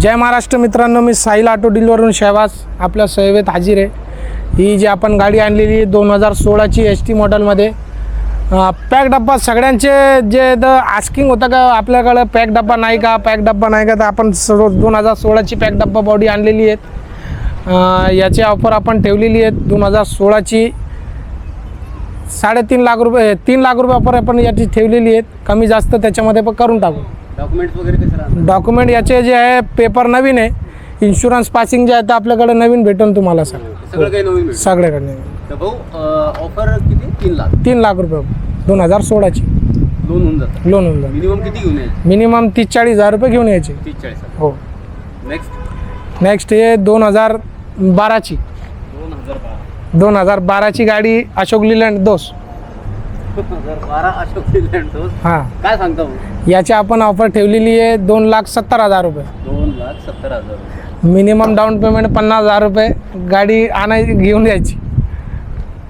जय महाराष्ट्र मित्रांनो मी साहिल ऑटो डीलवरून शहबाज आपल्या सेवेत हाजीर आहे. ही जी आपण गाडी आणलेली आहे दोन हजार सोळाची एस टी मॉडेलमध्ये पॅक डब्बा सगळ्यांचे जे द आस्किंग होतं का आपल्याकडं पॅक डब्बा नाही का पॅक डब्बा नाही का तर आपण सर्व दोन हजार सोळाची पॅक डब्बा बॉडी आणलेली आहेत. याची ऑफर आपण ठेवलेली आहेत दोन हजार सोळाची. साडेतीन लाख रुपये तीन लाख रुपये ऑफर आपण याची ठेवलेली आहेत. कमी जास्त त्याच्यामध्ये पण करून टाकू. डॉक्युमेंट्स वगैरे कसे राहणार डॉक्युमेंट याचे जे आहे पेपर नवीन आहे. इन्शुरन्स पासिंग जे आहे ते आपल्याकडे नवीन भेटेल तुम्हाला सर. सगळं काही नवीन मिळतं सगळ्याकडे तर भाऊ ऑफर किती? तीन लाख. तीन लाख रुपये. दोन हजार सोळाची. लोन होऊन जातं. लोन होऊन जाईल मिनिमम किती घेऊन यायचे? मिनिमम तीस चाळीस हजार रुपये घेऊन यायचे. तीस चाळीस हो. नेक्स्ट नेक्स्ट हे दोन हजार बाराची. दोन हजार बारा. दोन हजार बाराची गाडी अशोक लिलँड दोस दोन हजार बारा अशोक हां. काय सांगता? याची आपण ऑफर ठेवलेली आहे दोन लाख सत्तर हजार रुपये. दोन लाख सत्तर हजार मिनिमम डाऊन पेमेंट पन्नास हजार रुपये. गाडी आणायची घेऊन यायची.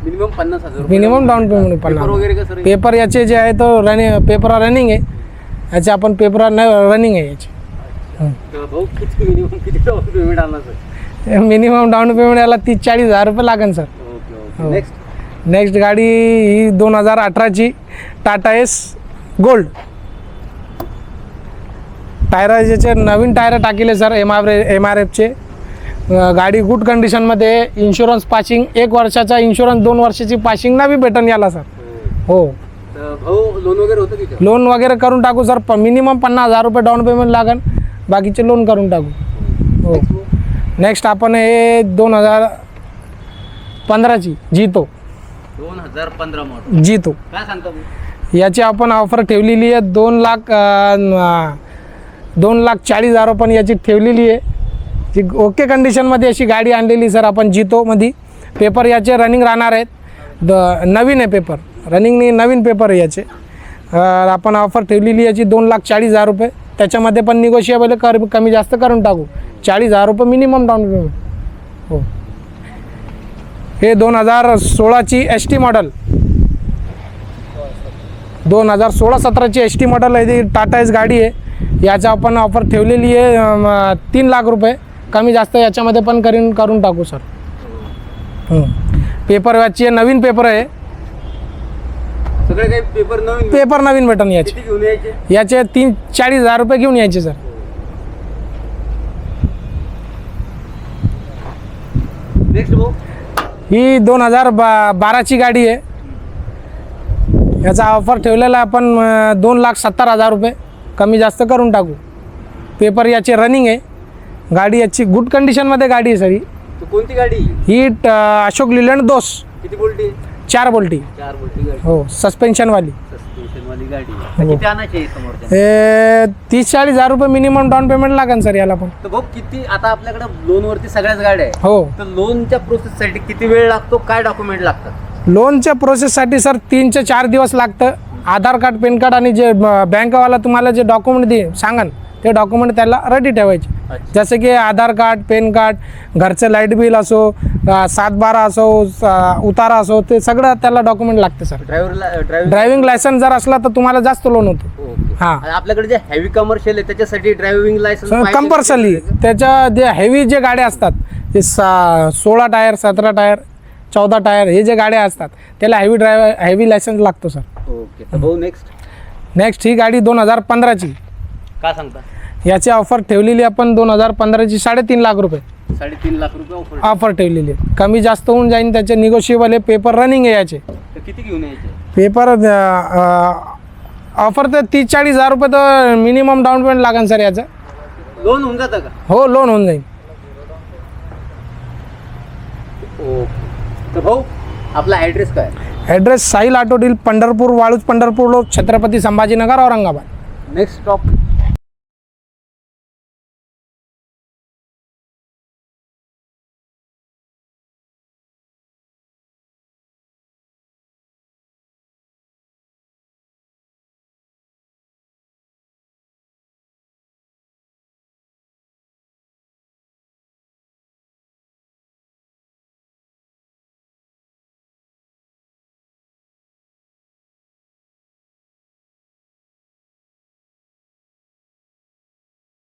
मिनिमम पन्नास हजार रुपये. मिनिमम डाऊन पेमेंट पेपर पन्नास वगैरे कसं? पेपर याचे जे आहे तो रनिंग पेपर रनिंग आहे. याचे आपण पेपर रनिंग आहे याचे. तर भाऊ किती मिनिमम किती पेमेंट आणणार सर मिनिमम डाऊन पेमेंट याला तीस चाळीस हजार रुपये लागेल सर ओके हो. ओके नेक्स्ट नेक्स्ट गाडी ही दोन हजार अठराची टाटा एस गोल्ड. टायराचे नवीन टायर टाकले sir M R M R एफचे गाडी गुड कंडिशनमध्ये इन्शुरन्स पासिंग एक वर्षाचा इन्शुरन्स दोन वर्षाची पासिंग ना बी भेटन याला सर. हो. वगैरे होतं लोन वगैरे करून टाकू सर प मिनिमम पन्नास हजार रुपये डाऊन पेमेंट लागेल बाकीचे लोन करून टाकू. हो. नेक्स्ट आपण हे दोन हजार पंधराची जितो. दोन हजार पंधरा मॉडल. जितो. काय सांगता याची आपण ऑफर ठेवलेली आहे. दोन लाख दोन लाख चाळीस हजार पण याची ठेवलेली आहे. जी ओके कंडिशनमध्ये अशी गाडी आणलेली सर आपण जितोमध्ये पेपर याचे रनिंग राहणार आहेत. द नवीन आहे पेपर रनिंगनी नवीन पेपर आहे याचे. आपण ऑफर ठेवलेली याची दोन लाख चाळीस हजार रुपये. त्याच्यामध्ये पण निगोशिएबल कर कमी जास्त करून टाकू. चाळीस हजार रुपये मिनिमम डाऊन पेमेंट हो. हे दोन हजार सोळाची एस टी मॉडल दोन हजार सोळा सतराची एस टी मॉडल आहे ती. टाटा एस गाडी आहे. याचा आपण ऑफर ठेवलेली आहे तीन लाख रुपये. कमी जास्त याच्यामध्ये पण करून करून टाकू सर हं. पेपर वाची आहे नवीन पेपर आहे. सगळे काही पेपर नवीन? पेपर नवीन भेटन याचे. किती घेऊन यायचे? याचे तीन चाळीस हजार रुपये घेऊन यायचे सर नेक्स्ट भाऊ. ही दोन हजार बा बाराची गाडी आहे. याचा ऑफर ठेवलेला आहे आपण दोन लाख सत्तर हजार रुपये. कमी जास्त करून टाकू. पेपर याचे रनिंग आहे. गाडी याची गुड कंडिशनमध्ये गाडी आहे सर ही. कोणती गाडी? ही ट- अशोक लिलँड दोस किती बोलटी चार बोल्टी. चार गाडी. हो सस्पेन्शनवाली सस्पेन्शन वाली गाडी. हो. किती आणायची आहे समोरच्या? हे तीस चाळीस हजार रुपये मिनिमम डाऊन पेमेंट लागेल सर याला पण. तर भाऊ किती आता आपल्याकडे लोन वरती सगळ्याच गाड्या आहे हो. तर लोनच्या प्रोसेस साठी किती वेळ लागतो? काय डॉक्युमेंट लागतात? लोनच्या प्रोसेससाठी सर तीन ते चार दिवस लागतं. आधार कार्ड पॅन कार्ड आणि जे बँकवाला तुम्हाला जे डॉक्युमेंट दे सांगा ते डॉक्युमेंट त्याला रेडी ठेवायचे. जसे की आधार कार्ड पॅन कार्ड घरचं लाइट बिल असो सात बारा असो उतारा असो ते सगळं त्याला डॉक्युमेंट लागते सर. ड्रायव्हरला ड्रायव्हिंग लायसन्स जर असला तर तुम्हाला जास्त लोन होतं. हा. आपल्याकडे जे हेवी कमर्शियल आहे त्याच्यासाठी ड्रायव्हिंग लायसन्स कंपल्सरी त्याच्या जे हेवी जे गाड्या असतात ते सा सोळा टायर सतरा टायर चौदा टायर हे जे गाड्या असतात त्याला हेवी ड्रायव्हर हेवी लायसन्स लागतो सर. ओके. नेक्स्ट नेक्स्ट ही गाडी दोन हजार पंधराची. काय सांगता? याची ऑफर ठेवलेली आपण दोन हजार पंधराची साडेतीन लाख रुपये. साडेतीन लाख रुपये ऑफर ऑफर ठेवलेली आहे. कमी जास्त होऊन जाईन त्याचे निगोशिएबल आहे पेपर रनिंग आहे याचे. तर किती घेऊन यायचे? पेपर ऑफर तर तीस चाळीस हजार रुपये तर मिनिमम डाऊन पेमेंट लागेल सर याचं. लोन होऊन जातं का? हो लोन होऊन जाईल ओके. तर भाऊ आपला ॲड्रेस काय? Address Sahil auto deal Pandharpur Waluj Pandharpur road Chhatrapati Sambhajinagar Aurangabad. Next stop